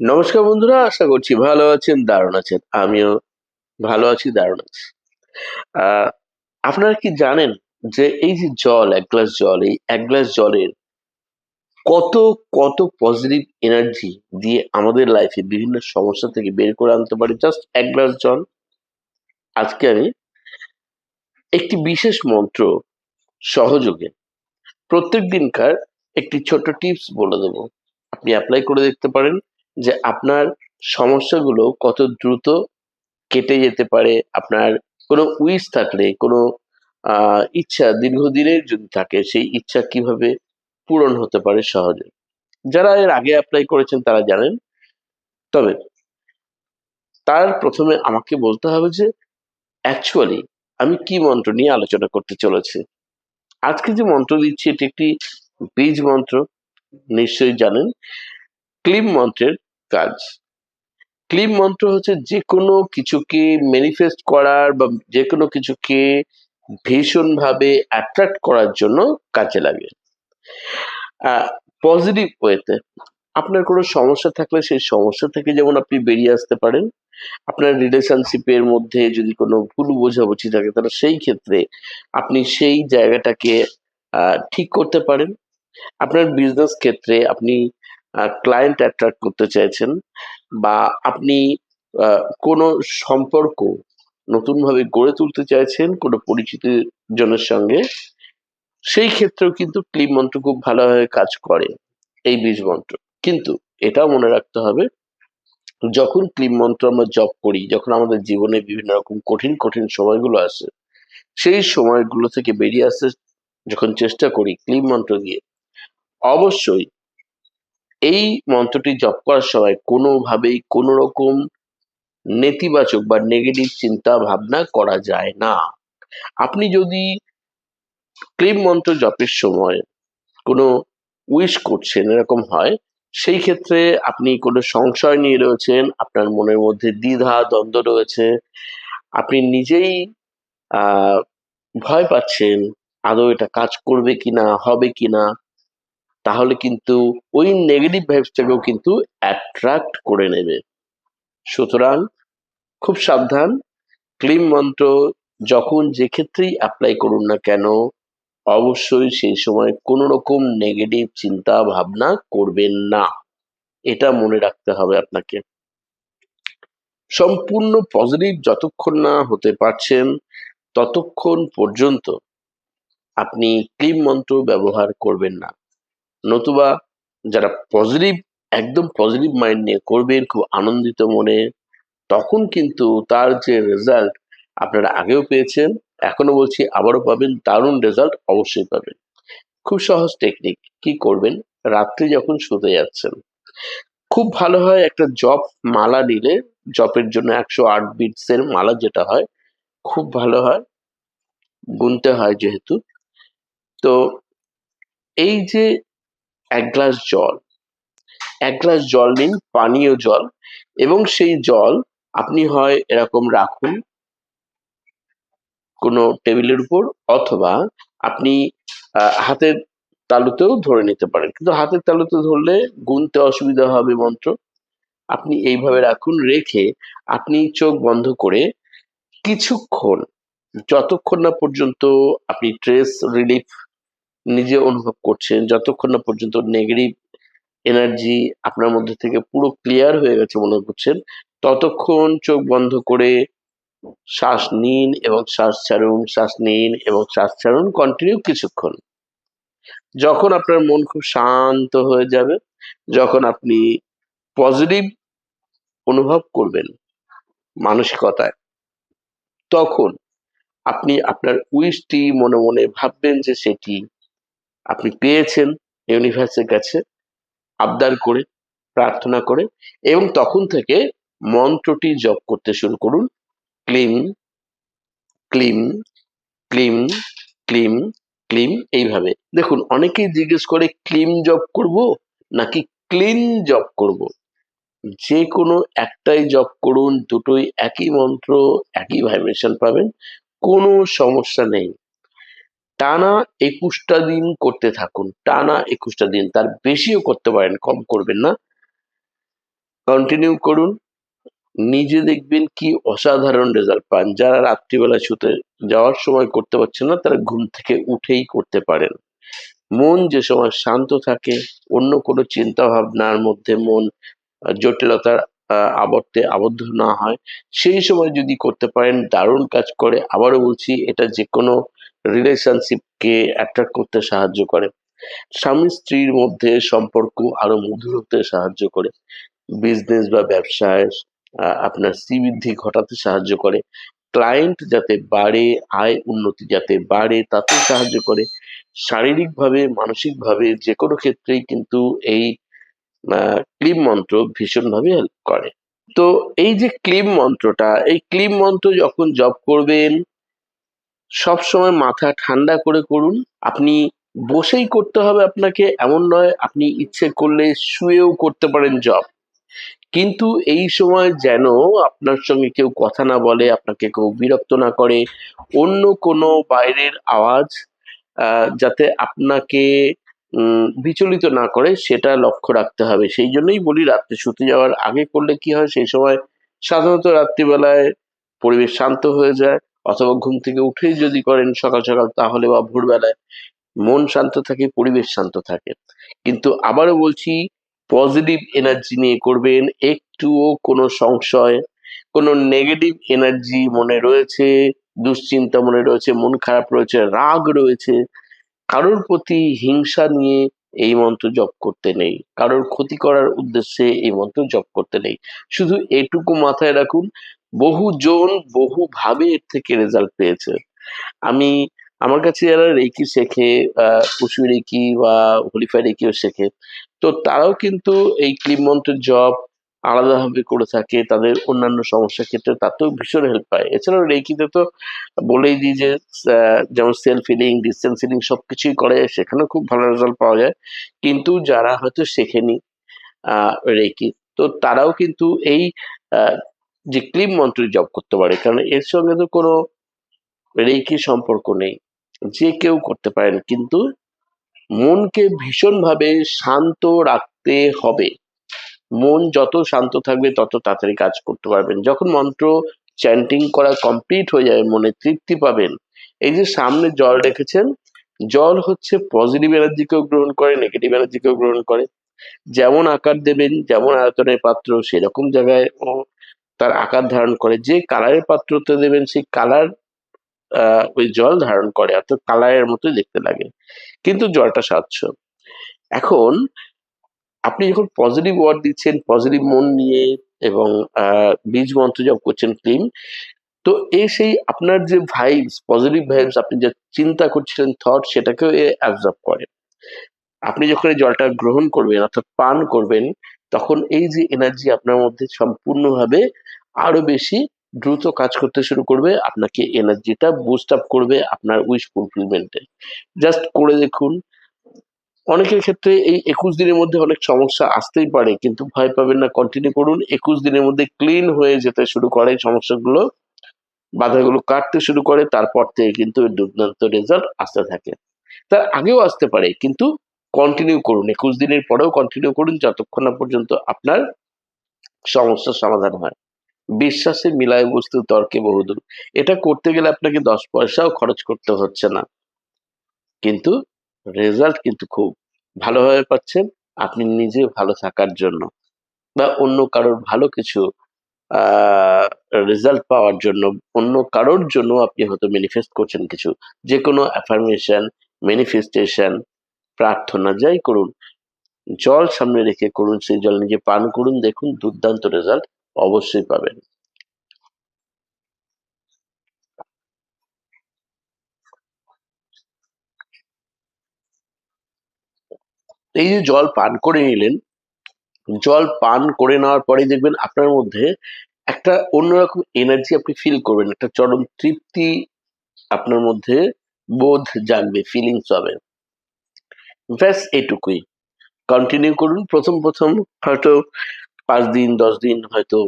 নমস্কার বন্ধুরা, আশা করছি ভালো আছেন, দারুণ আছেন। আমিও ভালো আছি, দারুণ আছি। আপনারা কি জানেন যে এই যে জল, এক গ্লাস জল, এই এক গ্লাস জলের কত কত পজিটিভ এনার্জি দিয়ে আমাদের লাইফে বিভিন্ন সমস্যা থেকে বের করে আনতে পারে জাস্ট এক গ্লাস জল? আজকে আমি একটি বিশেষ মন্ত্র সহযোগে প্রত্যেক দিনকার একটি ছোট্ট টিপস বলে দেবো। আপনি অ্যাপ্লাই করে দেখতে পারেন। যে আপনার সমস্যাগুলো কত দ্রুত কেটে যেতে পারে, আপনার কোনো উইশ থাকলে, কোনো ইচ্ছা দীর্ঘদিনের যদি থাকে, সেই ইচ্ছা কীভাবে পূরণ হতে পারে সহজে? যারা এর আগে অ্যাপ্লাই করেছেন তারা জানেন। তবে তার প্রথমে আমাকে বলতে হবে যে অ্যাকচুয়ালি আমি কি মন্ত্র নিয়ে আলোচনা করতে চলেছি? আজকে যে মন্ত্র দিচ্ছি, এটি একটি বীজ মন্ত্র, নিশ্চয়ই জানেন। ক্লিম মন্ত্রের কাজ ক্লিম মন্ত্র হচ্ছে যে কোনো কিছুকে ম্যানিফেস্ট করার বা যে কোনো কিছুকে ভীষণভাবে অ্যাট্রাক্ট করার জন্য কাজে লাগে। পজিটিভ ওয়েতে আপনার কোনো সমস্যা থাকলে সেই সমস্যা থেকে যেমন আপনি বেরিয়ে আসতে পারেন, আপনার রিলেশনশিপের মধ্যে যদি কোনো ভুল বোঝাবুঝি থাকে তাহলে সেই ক্ষেত্রে আপনি সেই জায়গাটাকে ঠিক করতে পারেন। আপনার বিজনেস ক্ষেত্রে আপনি ক্লায়েন্ট অ্যাট্রাক্ট করতে চাইছেন বা আপনি কোনো সম্পর্ক নতুনভাবে গড়ে তুলতে চাইছেন, কোনো পরিচিত জনের সঙ্গে, সেই ক্ষেত্রেও কিন্তু ক্লিম মন্ত্র খুব ভালোভাবে কাজ করে এই বীজ মন্ত্র কিন্তু এটাও মনে রাখতে হবে, যখন ক্লিম মন্ত্র আমরা জপ করি, যখন আমাদের জীবনে বিভিন্ন রকম কঠিন কঠিন সময়গুলো আসে, সেই সময়গুলো থেকে বেরিয়ে আসতে যখন চেষ্টা করি ক্লিম মন্ত্র দিয়ে, অবশ্যই এই মন্ত্রটি জপ করার সময় কোনোভাবেই কোনো রকম নেতিবাচক বা নেগেটিভ চিন্তা ভাবনা করা যায় না। আপনি যদি ক্লিম মন্ত্র জপের সময় কোনো উইশ করছেন, এরকম হয়, সেই ক্ষেত্রে আপনি কোনো সংশয় নিয়ে রয়েছেন, আপনার মনের মধ্যে দ্বিধা, দ্বন্দ্ব রয়েছে, আপনি নিজেই ভয় পাচ্ছেন, আদৌ এটা কাজ করবে কিনা, হবে কিনা তাহলে কিন্তু ওই নেগেটিভ ভাইবসটাকেও কিন্তু অ্যাট্রাক্ট করে নেবে। সুতরাং খুব সাবধান, ক্লিম মন্ত্র যখন যে ক্ষেত্রেই অ্যাপ্লাই করুন না কেন, অবশ্যই সেই সময় কোনো রকম নেগেটিভ চিন্তা ভাবনা করবেন না। এটা মনে রাখতে হবে আপনাকে। সম্পূর্ণ পজিটিভ যতক্ষণ না হতে পারছেন, ততক্ষণ পর্যন্ত আপনি ক্লিম মন্ত্র ব্যবহার করবেন না। নতুবা যারা পজিটিভ একদম পজিটিভ মাইন্ড নিয়ে করবেন, খুব আনন্দিত মনে, তখন কিন্তু তার যে রেজাল্ট আপনারা আগেও পেয়েছেন এখনও বলছি আবারও পাবেন, দারুণ রেজাল্ট অবশ্যই পাবেন। খুব সহজ টেকনিক কি করবেন? রাত্রি যখন শুতে যাচ্ছেন, খুব ভালো হয় একটা জপ মালা নিলে জপের জন্য একশো আট বিটসের মালা যেটা হয়, খুব ভালো হয়, গুনতে হয় যেহেতু। তো এই যে এক গ্লাস জল। এক গ্লাস জল নিন, পানীয় জল, এবং সেই জল আপনি হয় এরকম রাখুন কোনো টেবিলের উপর, অথবা আপনি হাতের তালুতেও ধরে নিতে পারেন। কিন্তু হাতের তালুতে ধরলে গুনতে অসুবিধা হবে মন্ত্র। আপনি এইভাবে রাখুন, রেখে আপনি চোখ বন্ধ করে কিছুক্ষণ, যতক্ষণ না পর্যন্ত আপনি স্ট্রেস রিলিফ নিজে অনুভব করছেন, যতক্ষণ না পর্যন্ত নেগেটিভ এনার্জি আপনার মধ্যে থেকে পুরো ক্লিয়ার হয়ে গেছে মনে করছেন, ততক্ষণ চোখ বন্ধ করে শ্বাস নিন এবং শ্বাস ছাড়ুন, শ্বাস নিন এবং শ্বাস ছাড়ুন কন্টিনিউ কিছুক্ষণ। যখন আপনার মন খুব শান্ত হয়ে যাবে, যখন আপনি পজিটিভ অনুভব করবেন মানসিকতায়, তখন আপনি আপনার উইশটি মনে মনে ভাববেন যে সেটি আপনি পেয়েছেন ইউনিভার্সের কাছে আবদার করে, প্রার্থনা করে এবং তখন থেকে মন্ত্রটি জপ করতে শুরু করুন। ক্লিম ক্লিম ক্লিম ক্লিম ক্লিম এইভাবে। দেখুন, অনেকেই জিজ্ঞেস করে, ক্লিম জব করব নাকি ক্লিন জব করব? যে কোনো একটাই জব করুন, দুটোই একই মন্ত্র, একই ভাইব্রেশন পাবেন, কোনো সমস্যা নেই। টানা একুশটা দিন করতে থাকুন, টানা একুশটা দিন, তার বেশিও করতে পারেন, কম করবেন না। কন্টিনিউ করুন, নিজে দেখবেন কি অসাধারণ রেজাল্ট পান। যারা রাত্রিবেলা শুতে যাওয়ার সময় করতে পারছেন না, তারা ঘুম থেকে উঠেই করতে পারেন। মন যে সময় শান্ত থাকে, অন্য কোনো চিন্তা ভাবনার মধ্যে মন জটিলতার আবর্তে আবদ্ধ না হয়, সেই সময় যদি করতে পারেন, দারুণ কাজ করে। আবারও বলছি, এটা যে কোনো রিলেশনশিপকে অ্যাট্রাক্ট করতে সাহায্য করে। স্বামী স্ত্রীর মধ্যে সম্পর্ক আরও মধুর হতে সাহায্য করে। বিজনেস বা ব্যবসায় আপনার শ্রীবৃদ্ধি ঘটাতে সাহায্য করে। ক্লায়েন্ট যাতে বাড়ে, আয় উন্নতি যাতে বাড়ে তাতে সাহায্য করে। শারীরিকভাবে, মানসিকভাবে যে কোনো ক্ষেত্রেই কিন্তু এই ক্লিম মন্ত্র ভীষণভাবে হেল্প করে। তো এই যে ক্লিম মন্ত্রটা, এই ক্লিম মন্ত্র যখন জপ করবেন সব সময় মাথা ঠান্ডা করে করুন। আপনি বসেই করতে হবে আপনাকে, এমন নয় আপনি ইচ্ছে করলে শুয়েও করতে পারেন জব কিন্তু এই সময় যেন আপনার সঙ্গে কেউ কথা না বলে, আপনাকে কেউ বিরক্ত না করে, অন্য কোনো বাইরের আওয়াজ যাতে আপনাকে বিচলিত না করে, সেটা লক্ষ্য রাখতে হবে। সেই জন্যই বলি, রাত্রে শুতে যাওয়ার আগে করলে কি হয়, সেই সময় সাধারণত রাত্রিবেলায় পরিবেশ শান্ত হয়ে যায়। অথবা ঘুম থেকে উঠেই যদি করেন সকাল সকাল, তাহলে বা ভোরবেলায় মন শান্ত থাকে, পরিবেশ শান্ত থাকে। কিন্তু আবারও বলছি পজিটিভ এনার্জি নিয়ে করবেন, একটুও কোনো সংশয়, কোনো নেগেটিভ এনার্জি মনে রয়েছে, দুশ্চিন্তা মনে রয়েছে, মন খারাপ রয়েছে, রাগ রয়েছে, কারোর প্রতি হিংসা নিয়ে এই মন্ত্র জপ করতে নেই। কারোর ক্ষতি করার উদ্দেশ্যে এই মন্ত্র জপ করতে নেই। শুধু এটুকু মাথায় রাখুন বহু জন বহু ভাবে এর থেকে রেজাল্ট পেয়েছে। আমি, আমার কাছে যারা রেকি শেখে কুশু রেকি বা হলিফাই রেকিও শেখে, তো তারাও কিন্তু এই ক্লিম মন্ত্রের জব আলাদাভাবে করে থাকে, তাদের অন্যান্য সমস্যার ক্ষেত্রে তাতেও ভীষণ হেল্প পায়। এছাড়াও রেকিতে তো বলেই দিই যে যেমন সেলফ হিলিং ডিস্টেন্স হিলিং সবকিছুই করা যায় সেখানেও খুব ভালো রেজাল্ট পাওয়া যায়। কিন্তু যারা হয়তো শেখেনি রেকি তো তারাও কিন্তু এই যে ক্লিম মন্ত্র জব করতে পারে, কারণ এর সঙ্গে তো কোনো রেকি সম্পর্ক নেই। যে কেউ করতে পারেন, কিন্তু মনকে ভীষণভাবে শান্ত রাখতে হবে। মন যত শান্ত থাকবে, তত তাড়াতাড়ি কাজ করতে পারবেন। যখন মন্ত্র চ্যান্টিং করা কমপ্লিট হয়ে যাবে মনে তৃপ্তি পাবেন। এই যে সামনে জল রেখেছেন, জল হচ্ছে পজিটিভ এনার্জিকেও গ্রহণ করে নেগেটিভ এনার্জিকেও গ্রহণ করে। যেমন আকার দেবেন, যেমন আয়তনের পাত্র, সেরকম জায়গায় তার আকার ধারণ করে। যে কালারের পাত্রতে দেবেন সেই কালার ওই জল ধারণ করে। অর্থাৎ কালারের মতোই দেখতে লাগে। কিন্তু জলটা স্বচ্ছ। এখন আপনি যখন পজিটিভ ওয়ার্ড দিচ্ছেন পজিটিভ মন নিয়ে এবং বীজ মন্ত্র জপ করছেন ক্লিম তো এ সেই আপনার যে ভাইবস পজিটিভ ভাইবস আপনি যা চিন্তা করছিলেন থট সেটাকেও এ অ্যাবজর্ব করে। আপনি যখন এই জলটা গ্রহণ করবেন, অর্থাৎ পান করবেন তখন এই যে এনার্জি আপনার মধ্যে সম্পূর্ণভাবে আরও বেশি দ্রুত কাজ করতে শুরু করবে, আপনাকে এনার্জিটা বুস্ট আপ করবে আপনার উইশ ফুলফিলমেন্টে জাস্ট করে দেখুন, অনেকের ক্ষেত্রে এই একুশ দিনের মধ্যে অনেক সমস্যা আসতেই পারে, কিন্তু ভয় পাবেন না কন্টিনিউ করুন, একুশ দিনের মধ্যে ক্লিন হয়ে যেতে শুরু করে সমস্যাগুলো, বাধাগুলো কাটতে শুরু করে, তারপর থেকে কিন্তু দুর্দান্ত রেজাল্ট আসতে থাকে। তার আগেও আসতে পারে, কিন্তু কন্টিনিউ করুন। একুশ দিনের পরেও কন্টিনিউ করুন যতক্ষণ না পর্যন্ত আপনার সমস্যার সমাধান হয়। বিশ্বাসে মিলায় বস্তু তর্কে বহুদূর। এটা করতে গেলে আপনাকে দশ পয়সাও খরচ করতে হচ্ছে না। কিন্তু রেজাল্ট কিন্তু খুব ভালোভাবে পাচ্ছেন। আপনি নিজে ভালো থাকার জন্য বা অন্য কারোর ভালো কিছু রেজাল্ট পাওয়ার জন্য, অন্য কারোর জন্য আপনি হয়তো ম্যানিফেস্ট করছেন কিছু। যে কোনো অ্যাফার্মেশন ম্যানিফেস্টেশন প্রার্থনা যাই করুন। জল সামনে রেখে করুন, সেই জল নিজে পান করুন, দেখুন দুর্দান্ত রেজাল্ট অবশ্যই পাবেন। এই যে জল পান করে নিলেন, জল পান করে নেওয়ার পরে দেখবেন আপনার মধ্যে একটা অন্যরকম এনার্জি আপনি ফিল করবেন, একটা চরম তৃপ্তি আপনার মধ্যে বোধ জাগবে ফিলিংস হবে ব্যাস, এটুকুই। কন্টিনিউ করুন। প্রথম প্রথম হয়তো পাঁচ দিন, দশ দিন হয়তো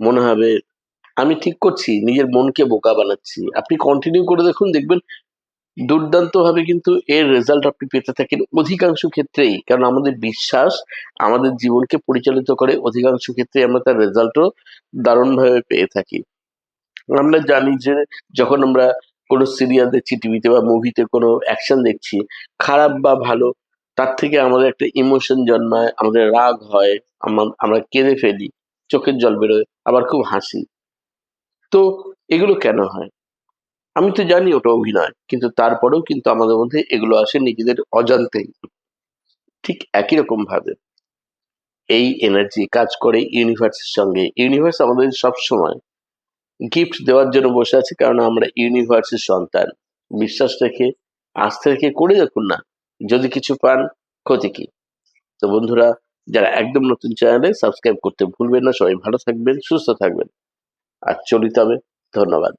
মনে হবে, আমি ঠিক করছি, নিজের মনকে বোকা বানাচ্ছি। আপনি কন্টিনিউ করে দেখুন, দেখবেন দুর্দান্তভাবে কিন্তু এর রেজাল্ট আপনি পেতে থাকেন অধিকাংশ ক্ষেত্রেই। কারণ আমাদের বিশ্বাস, আমাদের জীবনকে পরিচালিত করে অধিকাংশ ক্ষেত্রে আমরা তার রেজাল্টও দারুণভাবে পেয়ে থাকি। আমরা জানি যে যখন আমরা কোনো সিরিয়াল দেখছি টিভিতে বা মুভিতে কোনো অ্যাকশন দেখছি, খারাপ বা ভালো, তার থেকে আমাদের একটা ইমোশন জন্মায়, আমাদের রাগ হয়, আমা- আমরা কেঁদে ফেলি, চোখের জল বেরোয়, আবার খুব হাসি। তো এগুলো কেন হয়? আমি তো জানি ওটা অভিনয়, কিন্তু তারপরেও কিন্তু আমাদের মধ্যে এগুলো আসে নিজেদের অজান্তেই। ঠিক একই রকম ভাবে এই এনার্জি কাজ করে ইউনিভার্সের সঙ্গে। ইউনিভার্স আমাদের সব সময় গিফট দেওয়ার জন্য বসে আছে কারণ আমরা ইউনিভার্সের সন্তান। বিশ্বাস রেখে, আস্থা রেখে করে দেখুন না, যদি কিছু পান, ক্ষতি কি? তো বন্ধুরা, যারা একদম নতুন চ্যানেলে সাবস্ক্রাইব করতে ভুলবেন না, সবাই ভালো থাকবেন, সুস্থ থাকবেন। আর চলিত হবে ধন্যবাদ।